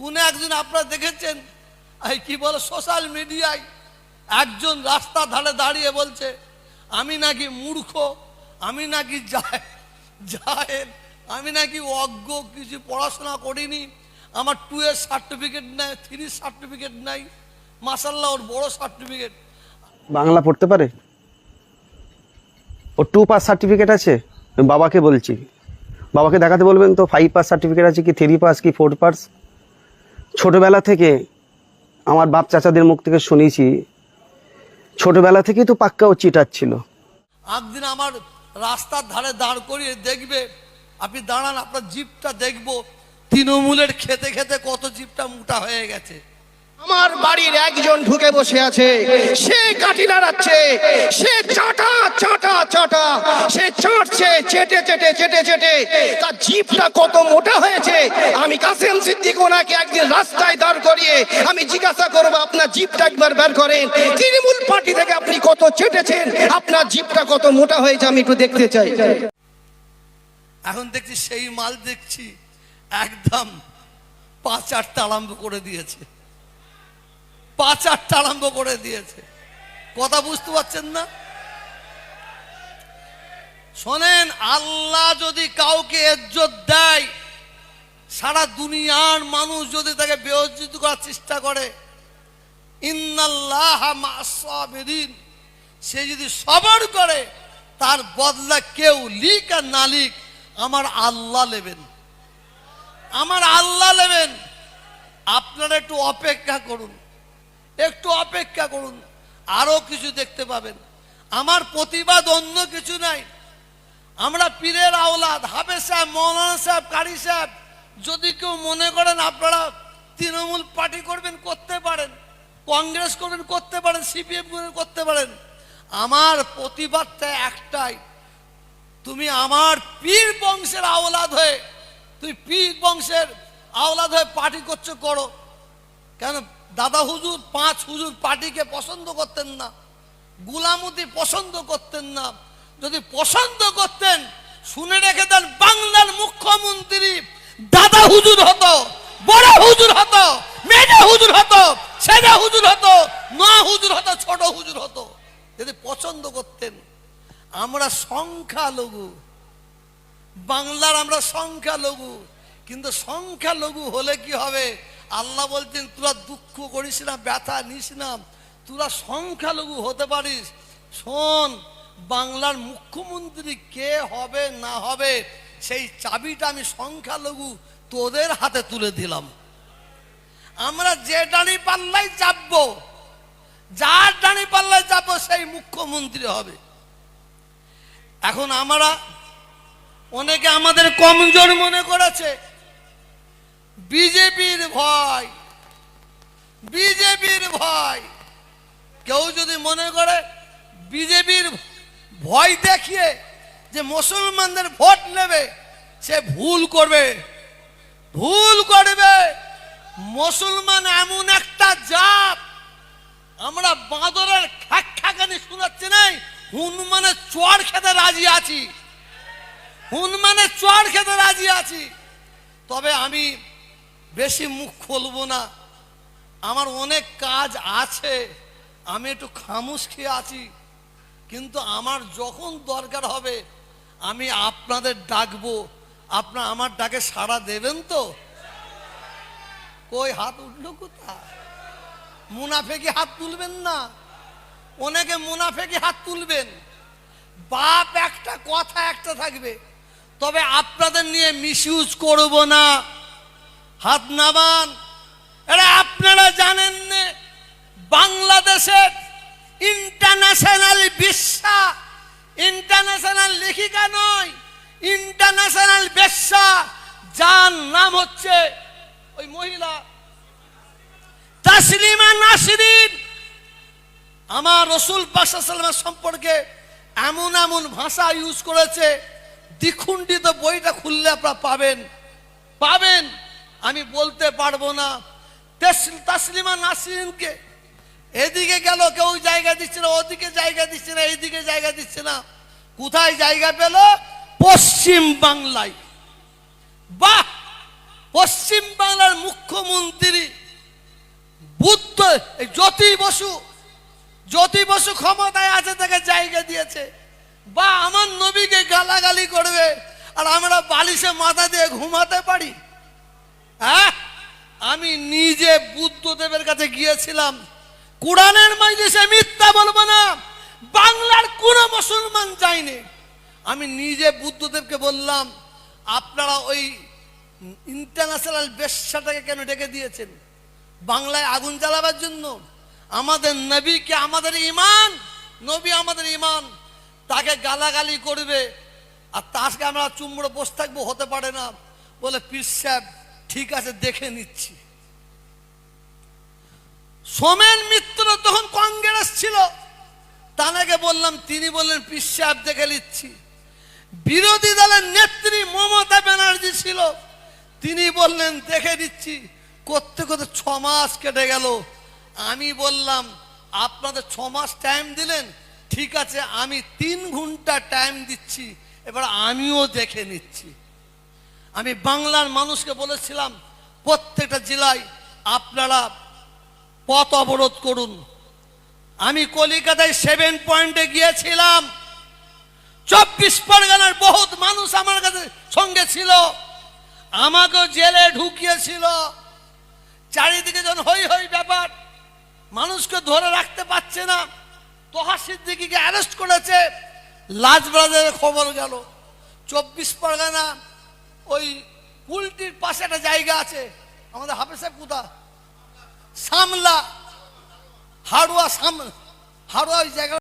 কোন একজন আপনারা দেখেছেন? কি বলে সোশ্যাল মিডিয়ায় একজন রাস্তা ধারে দাঁড়িয়ে বলছে, আমি নাকি মূর্খ, আমি নাকি যায় আমি নাকি অজ্ঞ, কিছু পড়াশোনা করিনি, আমার টু এর সার্টিফিকেট নাই থ্রি সার্টিফিকেট নাই মাসাল্লাহ ওর বড় সার্টিফিকেট বাংলা পড়তে পারে? ও টু পাস সার্টিফিকেট আছে? বাবাকে বলছি। বাবাকে দেখাতে বলবেন তো ফাইভ পাস সার্টিফিকেট আছে কি থ্রি পাস কি ফোর পাস ছোটোবেলা থেকে আমার বাপ চাচাদের মুখ থেকে শুনেছি ছোটোবেলা থেকেই তো পাক্কা ও চিটার ছিল। একদিন আমার রাস্তার ধারে দাঁড় করিয়ে দেখবে আপনি দাঁড়ান আপনার জিপটা দেখব তৃণমূলের খেতে খেতে কত জিপটা মোটা হয়ে গেছে। আমার বাড়ির একজন ঢুকে বসে আছে সে কাঠি নাড়াচ্ছে সে চাটা চাটা চাটছে চেটে চেটে চেটে তার জিভটা কত মোটা হয়েছে? আমি একদিন রাস্তায় দাঁড় করিয়ে আমি জিজ্ঞাসা করব, আপনার জিভটা একবার বের করেন। তৃণমূল পার্টি থেকে আপনি কত চেটেছেন? আপনার জিভটা কত মোটা হয়েছে? আমি একটু দেখতে চাই। এখন দেখছি সেই মাল দেখছি, একদম পাঁচ আটটা আরম্ভ করে দিয়েছে। পাঁচ আটটা আরম্ভ করে দিয়েছে। কথা বুঝতে পারছেন না? শোনেন, আল্লাহ যদি কাউকে ইজ্জত দেয়, সারা দুনিয়ার মানুষ যদি তাকে বেহজ্জিত করার চেষ্টা করে, ইন্নাল্লাহ মাসাবিরিন, সে যদি সবর করে, তার বদলা কেউ লিক আর না লিক, আমার আল্লাহ নেবেন। আমার আল্লাহ নেবেন। আপনারা একটু অপেক্ষা করুন, একটু অপেক্ষা করুন, আরও কিছু দেখতে পাবেন। আমার প্রতিবাদ অন্য কিছু নাই। আমরা পীরের আওলাদ, হাফেজ সাহেব, মৌলানা সাহেব, কারি সাহেব, যদি কেউ মনে করেন আপনারা তৃণমূল পার্টি করবেন, করতে পারেন, কংগ্রেস করবেন, করতে পারেন, সিপিএম করবেন, করতে পারেন। আমার প্রতিবাদটা একটাই, তুমি আমার পীর বংশের আওলাদ হয়ে তুই পীর বংশের আওলাদ হয়ে পার্টি করছ, করো। কেন? দাদা হুজুর, পাঁচ হুজুর পার্টিকে পছন্দ করতেন না গুলামুদি পছন্দ করতেন না। যদি পছন্দ করতেন, শুনে রেখে দেন, বাংলার মুখ্যমন্ত্রী দাদা হুজুর হতো, বড় হুজুর হতো, মেজে হুজুর হতো ছেলে হুজুর হতো, মা হুজুর হতো, ছোট হুজুর হতো। যদি পছন্দ করতেন, আমরা সংখ্যালঘু। বাংলার আমরা সংখ্যালঘু। কিন্তু সংখ্যালঘু হলে কি হবে? আল্লাহ বলছেন, তোরা দুঃখ করিস না, ব্যথা নিস না। তোরা সংখ্যালঘু হতে পারিস। শোন বাংলার মুখ্যমন্ত্রী কে হবে, না হবে, সেই চাবিটা আমি সংখ্যালঘু তোদের হাতে তুলে দিলাম। আমরা যে ডানি পাল্লাই চাপবো, যার ডানি পাল্লায় চাপবো, সেই মুখ্যমন্ত্রী হবে। এখন আমরা, অনেকে আমাদের কমজোর মনে করেছে, বিজেপির ভয় বিজেপির ভয়। কেউ যদি মনে করে, বিজেপির ভয় দেখিয়ে যে মুসলমানদের ভোট নেবে, সে ভুল করবে। ভুল করবে। মুসলমান এমন একটা জাত, আমরা বাঁদরের খ্যাক খ্যাকানি শোনাচ্ছি নাই, হনুমানের চড় খেতে রাজি আছি। হনুমানের চড় খেতে রাজি আছি। তবে আমি বেশি মুখ খুলবো না। আমার অনেক কাজ আছে, আমি একটু খামুশ খেয়ে আছি। কিন্তু আমার যখন দরকার হবে, আমি আপনাদের ডাকবো। আপনার আমার ডাকে সাড়া দেবেন তো? কই হাত উঠল কোথায়? মুনাফেকি হাত তুলবেন না? অনেকে মুনাফেকি হাত তুলবেন। বাপ একটা কথা একটা থাকবে, তবে আপনাদের নিয়ে মিসইউজ করব না। হাত নামান। আপনারা জানেন না বাংলাদেশের ইন্টারন্যাশনাল বিশ্বা ইন্টারন্যাশনাল লেখিকা নয় ইন্টারন্যাশনাল বেশ্যা, যার নাম হচ্ছে ওই মহিলা তাসলিমা নাসরিন। আমার রসুল পাশাসালামের সম্পর্কে এমন এমন ভাষা ইউজ করেছে, দ্বিখণ্ডিত বইটা খুললে আপনারা পাবেন। পাবেন, আমি বলতে পারব না। তেস- তাসলিমা নাসরিনকে এদিকে গেল, কেউ জায়গা দিচ্ছে না, ওদিকে জায়গা দিচ্ছে না, এইদিকে জায়গা দিচ্ছে না। কোথায় জায়গা পেল? পশ্চিম বাংলায়। বাহ! পশ্চিম বাংলার মুখ্যমন্ত্রী বুদ্ধ জ্যোতি বসু। জ্যোতি বসু ক্ষমতায় আছে, তাকে জায়গা দিয়েছে। বা, আমার নবীকে গালাগালি করবে, আর আমরা বালিশে মাথা দিয়ে ঘুমাতে পারি? হ্যাঁ? আমি নিজে বুদ্ধদেবের কাছে গিয়েছিলাম। কোরআনের মাইজেসে মিথ্যা বলব না। বাংলার কোন মুসলমান যায়নি। আমি নিজে বুদ্ধদেবকে বললাম, আপনারা ওই ইন্টারন্যাশনাল বেশ্যাটাকে কেন ডেকে দিয়েছেন? বাংলায় আগুন জ্বালাবার জন্য। আমাদের নবীকে আমাদের ইমান নবী আমাদের ইমান তাকে গালাগালি করবে, আর তাকে আমরা চুমড়ো বসে থাকব, হতে পারে না। বলে, পীর সাহেব, ঠিক আছে, দেখে নিচ্ছি। সোমেন মিত্র তখন কংগ্রেস ছিল। তানাকে বললাম, তিনি বললেন, পীর সাহেব, দেখে নিচ্ছি। বিরোধী দলের নেত্রী মমতা ব্যানার্জি ছিল। তিনি বললেন, দেখে দিচ্ছি, করতে করতে ছ মাস কেটে গেল। আমি বললাম, আপনাদের ছ মাস টাইম দিলেন? ঠিক আছে, আমি তিন ঘণ্টা টাইম দিচ্ছি, এবার আমিও দেখে নিচ্ছি। আমি বাংলার মানুষকে বলেছিলাম, প্রত্যেকটা জেলায় আপনারা পথ অবরোধ করুন। আমি কলিকাতায় সেভেন পয়েন্টে গিয়েছিলাম। চব্বিশ পরগনার বহুত মানুষ আমার কাছে সঙ্গে ছিল। আমাকেও জেলে ঢুকিয়েছিল। চারিদিকে যখন হই হই ব্যাপার। মানুষকে ধরে রাখতে পারছে না। তোহা সিদ্দিকিকে অ্যারেস্ট করেছে। লাজবাজারের খবর গেল। চব্বিশ পরগনা ওই পুলটির পাশে একটা জায়গা আছে। আমাদের হাফেজ সাহেব কোথা সামলা। হাড়ুয়া সাম হাড়ুয়া ওই জায়গা